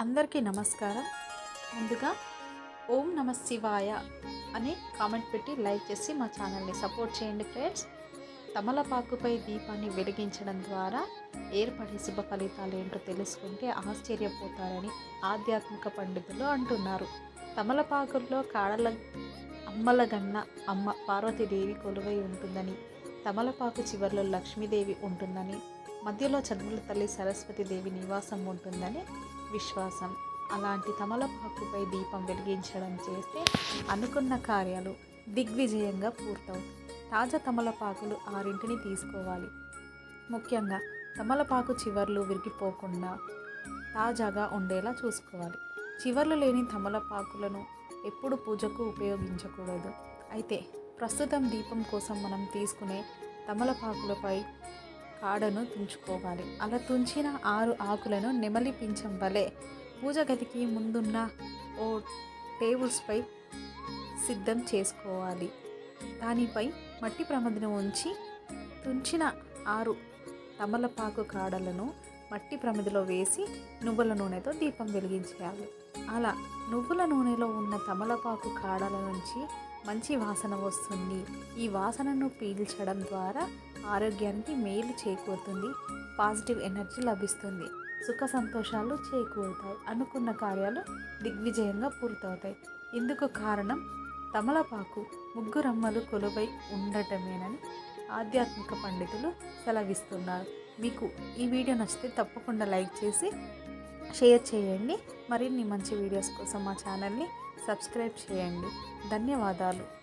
అందరికీ నమస్కారం. ముందుగా ఓం నమ శివాయ అని కామెంట్ పెట్టి లైక్ చేసి మా ఛానల్ని సపోర్ట్ చేయండి ఫ్రెండ్స్. తమలపాకుపై దీపాన్ని వెలిగించడం ద్వారా ఏర్పడే శుభ ఫలితాలు ఏంటో తెలుసుకుంటే ఆశ్చర్యపోతారని ఆధ్యాత్మిక పండితులు అంటున్నారు. తమలపాకుల్లో కాడల అమ్మలగన్న అమ్మ పార్వతీదేవి కొలువై ఉంటుందని తమలపాకు చివర్లో లక్ష్మీదేవి ఉంటుందని మధ్యలో చదువుల తల్లి సరస్వతీదేవి నివాసం ఉంటుందని విశ్వాసం. అలాంటి తమలపాకుపై దీపం వెలిగించడం చేస్తే అనుకున్న కార్యాలు దిగ్విజయంగా పూర్తవుతాయి. తాజా తమలపాకులు ఆరింటిని తీసుకోవాలి. ముఖ్యంగా తమలపాకు చివర్లు విరిగిపోకుండా తాజాగా ఉండేలా చూసుకోవాలి. చివర్లు లేని తమలపాకులను ఎప్పుడు పూజకు ఉపయోగించకూడదు. అయితే ప్రస్తుతం దీపం కోసం మనం తీసుకునే తమలపాకులపై కాడను తుంచుకోవాలి. అలా తుంచిన ఆరు ఆకులను నెమలి పింఛం వలె పూజ గదికి ముందున్న ఓ టేబుల్స్పై సిద్ధం చేసుకోవాలి. దానిపై మట్టి ప్రమదిని ఉంచి తుంచిన ఆరు తమలపాకు కాడలను మట్టి ప్రమిదిలో వేసి నువ్వుల నూనెతో దీపం వెలిగించేయాలి. అలా నువ్వుల నూనెలో ఉన్న తమలపాకు కాడల నుంచి మంచి వాసన వస్తుంది. ఈ వాసనను పీల్చడం ద్వారా ఆరోగ్యానికి మేలు చేకూరుతుంది పాజిటివ్ ఎనర్జీ లభిస్తుంది సుఖ సంతోషాలు చేకూరుతాయి అనుకున్న కార్యాలు దిగ్విజయంగా పూర్తవుతాయి. ఇందుకు కారణం తమలపాకు ముగ్గురమ్మలు కొలువై ఉండటమేనని ఆధ్యాత్మిక పండితులు సెలవిస్తున్నారు. మీకు ఈ వీడియో నచ్చితే తప్పకుండా లైక్ చేసి షేర్ చేయండి. మరిన్ని మంచి వీడియోస్ కోసం మా ఛానల్ని సబ్స్క్రైబ్ చేయండి. ధన్యవాదాలు.